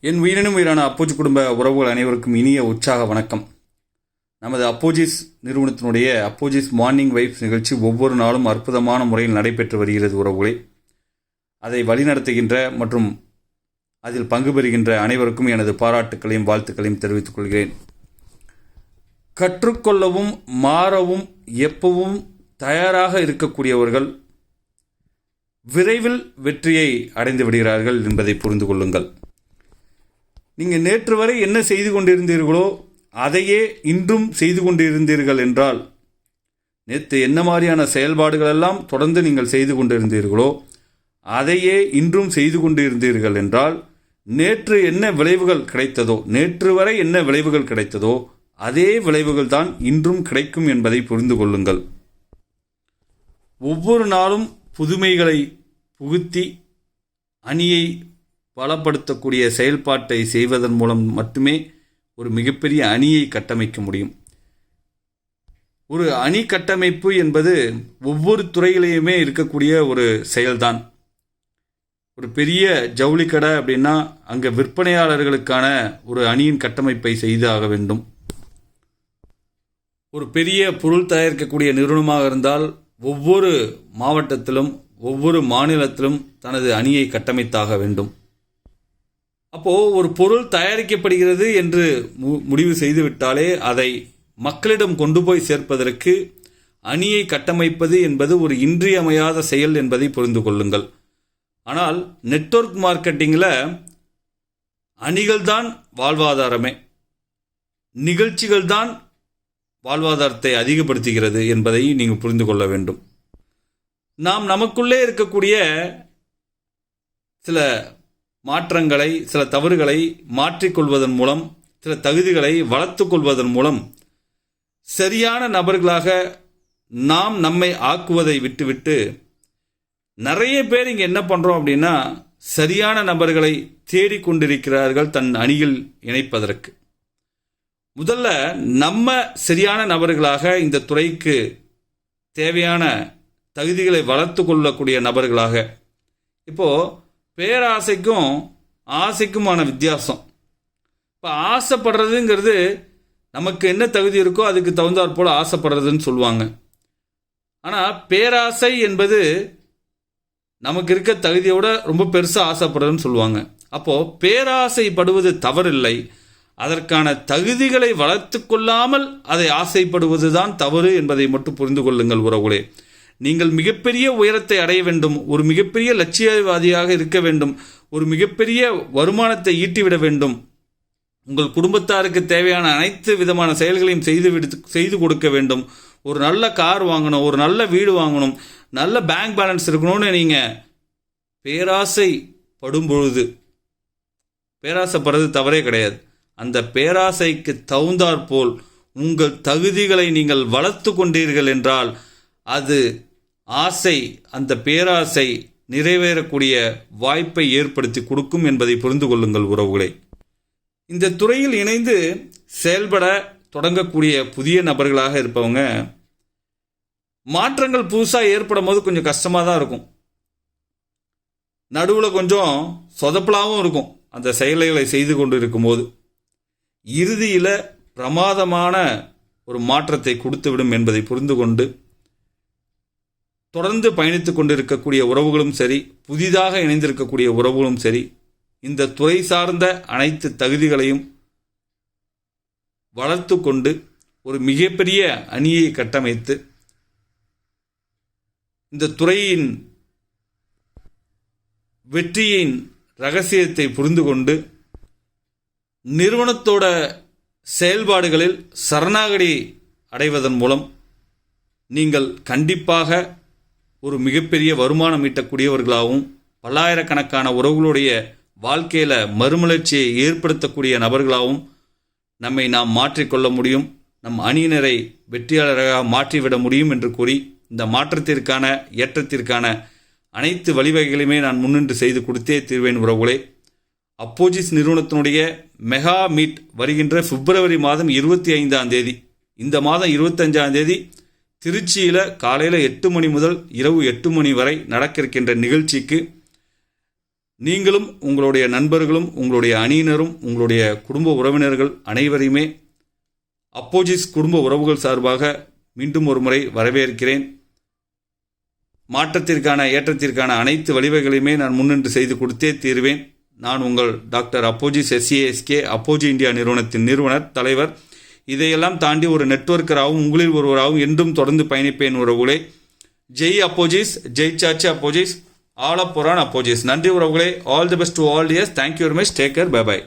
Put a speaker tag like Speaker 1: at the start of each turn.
Speaker 1: என் உயிரினும் உயிரான அப்போஜி குடும்ப உறவுகள் அனைவருக்கும் இனிய உற்சாக வணக்கம். நமது அப்போஜிஸ் நிறுவனத்தினுடைய அப்போஜிஸ் மார்னிங் வைப்ஸ் நிகழ்ச்சி ஒவ்வொரு நாளும் அற்புதமான முறையில் நடைபெற்று வருகிறது உறவுகளே. அதை வழிநடத்துகின்ற மற்றும் அதில் பங்கு பெறுகின்ற அனைவருக்கும் எனது பாராட்டுக்களையும் வாழ்த்துக்களையும் தெரிவித்துக் கொள்கிறேன். கற்றுக்கொள்ளவும் மாறவும் எப்பவும் தயாராக இருக்கக்கூடியவர்கள் விரைவில் வெற்றியை அடைந்து விடுகிறார்கள் என்பதை புரிந்து கொள்ளுங்கள். நீங்கள் நேற்று வரை என்ன செய்து கொண்டிருந்தீர்களோ அதையே இன்றும் செய்து கொண்டிருந்தீர்கள் என்றால் நேற்று என்ன மாதிரியான செயல்பாடுகள் எல்லாம் தொடர்ந்து நீங்கள் செய்து கொண்டிருந்தீர்களோ அதையே இன்றும் செய்து கொண்டிருந்தீர்கள் என்றால் நேற்று என்ன விளைவுகள் கிடைத்ததோ நேற்று வரை என்ன விளைவுகள் கிடைத்ததோ அதே விளைவுகள் தான் இன்றும் கிடைக்கும் என்பதை புரிந்து கொள்ளுங்கள். ஒவ்வொரு நாளும் புதுமைகளை புகுத்தி அணியை பலப்படுத்தக்கூடிய செயல்பாட்டை செய்வதன் மூலம் மட்டுமே ஒரு மிகப்பெரிய அணியை கட்டமைக்க முடியும். ஒரு அணி கட்டமைப்பு என்பது ஒவ்வொரு துறையிலையுமே இருக்கக்கூடிய ஒரு செயல்தான். ஒரு பெரிய ஜவுளி கடை அப்படின்னா அங்கே விற்பனையாளர்களுக்கான ஒரு அணியின் கட்டமைப்பை செய்து ஆக வேண்டும். ஒரு பெரிய பொருள் தயாரிக்கக்கூடிய நிறுவனமாக இருந்தால் ஒவ்வொரு மாவட்டத்திலும் ஒவ்வொரு மாநிலத்திலும் தனது அணியை கட்டமைத்தாக வேண்டும். அப்போது ஒரு பொருள் தயாரிக்கப்படுகிறது என்று மு- முடிவு செய்துவிட்டாலே அதை மக்களிடம் கொண்டு போய் சேர்ப்பதற்கு அணியை கட்டமைப்பது என்பது ஒரு இன்றியமையாத செயல் என்பதை புரிந்து கொள்ளுங்கள். ஆனால் நெட்வொர்க் மார்க்கெட்டிங்கில் அணிகள் தான் வாழ்வாதாரமே. நிகழ்ச்சிகள் தான் வாழ்வாதாரத்தை அதிகப்படுத்துகிறது என்பதை நீங்கள் புரிந்து கொள்ள வேண்டும். நாம் நமக்குள்ளே இருக்கக்கூடிய சில மாற்றங்களை சில தவறுகளை மாற்றிக்கொள்வதன் மூலம் சில தகுதிகளை வளர்த்து கொள்வதன் மூலம் சரியான நபர்களாக நாம் நம்மை ஆக்குவதை விட்டுவிட்டு நிறைய பேர் இங்கே என்ன பண்ணுறோம் அப்படின்னா சரியான நபர்களை தேடிக்கொண்டிருக்கிறார்கள் தன் அணியில் இணைப்பதற்கு. முதல்ல நம்ம சரியான நபர்களாக இந்த துறைக்கு தேவையான தகுதிகளை வளர்த்து கொள்ளக்கூடிய நபர்களாக இப்போது பேராசைக்கும் ஆசைக்குமான வித்தியாசம். இப்போ ஆசைப்படுறதுங்கிறது நமக்கு என்ன தகுதி இருக்கோ அதுக்கு தகுந்தாற் போல் ஆசைப்படுறதுன்னு சொல்லுவாங்க. ஆனால் பேராசை என்பது நமக்கு இருக்க தகுதியோட ரொம்ப பெருசாக ஆசைப்படுறதுன்னு சொல்லுவாங்க. அப்போது பேராசைப்படுவது தவறில்லை. அதற்கான தகுதிகளை வளர்த்து கொள்ளாமல் அதை ஆசைப்படுவது தான் தவறு என்பதை மட்டும் புரிந்து கொள்ளுங்கள் உறவுகளே. நீங்கள் மிகப்பெரிய உயரத்தை அடைய வேண்டும் ஒரு மிகப்பெரிய லட்சியவாதியாக இருக்க வேண்டும் ஒரு மிகப்பெரிய வருமானத்தை ஈட்டிவிட வேண்டும். உங்கள் குடும்பத்தாருக்கு தேவையான அனைத்து விதமான செயல்களையும் செய்து செய்து கொடுக்க வேண்டும். ஒரு நல்ல கார் வாங்கணும் ஒரு நல்ல வீடு வாங்கணும் நல்ல பேங்க் பேலன்ஸ் இருக்கணும்னு நீங்கள் பேராசை படும் பொழுது பேராசைப்படுறது தவறே கிடையாது. அந்த பேராசைக்கு தகுந்தாற்போல் உங்கள் தகுதிகளை நீங்கள் வளர்த்து கொண்டீர்கள் என்றால் அது ஆசை அந்த பேராசை நிறைவேறக்கூடிய வாய்ப்பை ஏற்படுத்தி கொடுக்கும் என்பதை புரிந்து கொள்ளுங்கள் உறவுகளை. இந்த துறையில் இணைந்து செயல்பட தொடங்கக்கூடிய புதிய நபர்களாக இருப்பவங்க மாற்றங்கள் புதுசாக ஏற்படும் போது கொஞ்சம் கஷ்டமாக தான் இருக்கும். நடுவில் கொஞ்சம் சொதப்பலாகவும் இருக்கும் அந்த செயல்களை செய்து கொண்டு இருக்கும்போது. இறுதியில் பிரமாதமான ஒரு மாற்றத்தை கொடுத்துவிடும் என்பதை புரிந்து கொண்டு தொடர்ந்து பயணித்து கொண்டிருக்கக்கூடிய உறவுகளும் சரி புதிதாக இணைந்திருக்கக்கூடிய உறவுகளும் சரி இந்த துறை சார்ந்த அனைத்து தகுதிகளையும் வளர்த்து கொண்டு ஒரு மிகப்பெரிய அணியை கட்டமைத்து இந்த துறையின் வெற்றியின் ரகசியத்தை புரிந்து கொண்டு நிறுவனத்தோட செயல்பாடுகளில் சரணாகடி அடைவதன் மூலம் நீங்கள் கண்டிப்பாக ஒரு மிகப்பெரிய வருமானம் ஈட்டக்கூடியவர்களாகவும் பல்லாயிரக்கணக்கான உறவுகளுடைய வாழ்க்கையில் மறுமலர்ச்சியை ஏற்படுத்தக்கூடிய நபர்களாகவும் நம்மை நாம் மாற்றிக்கொள்ள முடியும் நம் அணியினரை வெற்றியாளராக மாற்றிவிட முடியும் என்று கூறி இந்த மாற்றத்திற்கான ஏற்றத்திற்கான அனைத்து வழிவகைகளையுமே நான் முன்னின்று செய்து கொடுத்தே தீர்வேன் உறவுகளே. அப்போஜிஸ் நிறுவனத்தினுடைய மெகா மீட் வருகின்ற பிப்ரவரி மாதம் இருபத்தி ஐந்தாம் தேதி. இந்த மாதம் இருபத்தஞ்சாம் தேதி திருச்சியில் காலையில் எட்டு மணி முதல் இரவு எட்டு மணி வரை நடக்க இருக்கின்ற நிகழ்ச்சிக்கு நீங்களும் உங்களுடைய நண்பர்களும் உங்களுடைய அணியினரும் உங்களுடைய குடும்ப உறவினர்கள் அனைவரையுமே அப்போஜிஸ் குடும்ப உறவுகள் சார்பாக மீண்டும் ஒரு முறை வரவேற்கிறேன். மாற்றத்திற்கான ஏற்றத்திற்கான அனைத்து வழிவகைகளையுமே நான் முன்னின்று செய்து கொடுத்தே தீர்வேன். நான் உங்கள் டாக்டர் அப்போஜிஸ் எஸ்சிஏஎஸ்கே அப்போஜி இந்தியா நிறுவனத்தின் நிறுவனர் தலைவர் இதையெல்லாம் தாண்டி ஒரு நெட்வொர்க்கராகவும் உங்களில் ஒருவராகவும் என்றும் தொடர்ந்து பயணிப்பேன் உறவுகளே. ஜெய் அப்போஜிஸ் ஜெய் சாச்சி அப்போஜிஸ் ஆல் அப் புரான் அப்போஜிஸ். நன்றி உறவுகளே. All the best to all years thank you very much take care bye bye